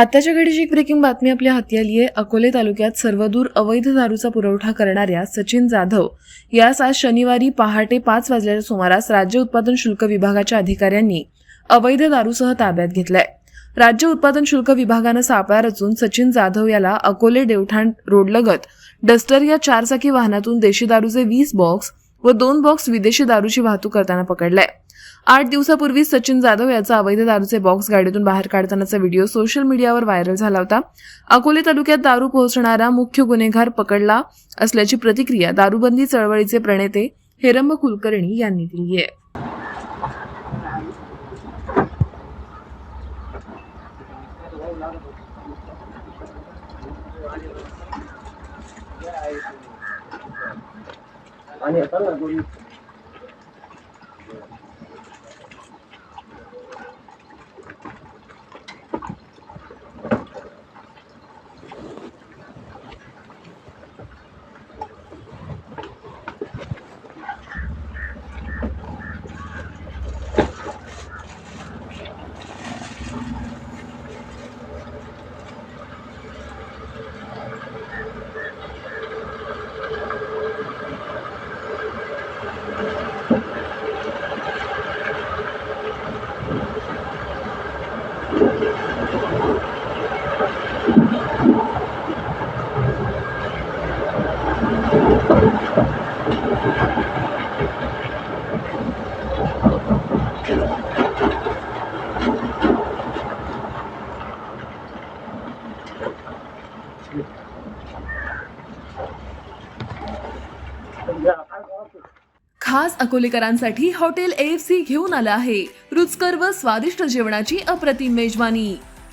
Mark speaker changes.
Speaker 1: आताच्या घडीची एक ब्रेकिंग बातमी आपल्या हाती आली आहे. अकोले तालुक्यात सर्वदूर अवैध दारूचा पुरवठा करणाऱ्या सचिन जाधव यास आज शनिवारी पहाटे पाच वाजल्याच्या सुमारास राज्य उत्पादन शुल्क विभागाच्या अधिकाऱ्यांनी अवैध दारूसह ताब्यात घेतलाय. राज्य उत्पादन शुल्क विभागानं सापळा रचून सचिन जाधव याला अकोले देवठाण रोडलगत डस्टर या चारचाकी वाहनातून देशी दारूचे वीस बॉक्स व दोन बॉक्स विदेशी दारूची वाहतूक करताना पकडलाय. आठ दिवसापूर्वी सचिन जाधव याचा अवैध दारूचे बॉक्स गाडीतून बाहेर काढतानाचा व्हिडिओ सोशल मीडियावर व्हायरल झाला होता. अकोले तालुक्यात दारू पोहोचणारा मुख्य गुन्हेगार पकडला असल्याची प्रतिक्रिया दारूबंदी चळवळीचे प्रणेते हेरंब कुलकर्णी यांनी दिली आहे.
Speaker 2: आणि Ani, ito na,
Speaker 1: खास अकोलेकरांसाठी हॉटेल एफ सी घेऊन आलं आहे. रुचकर व स्वादिष्ट जेवणाची अप्रतिम मेजवानी.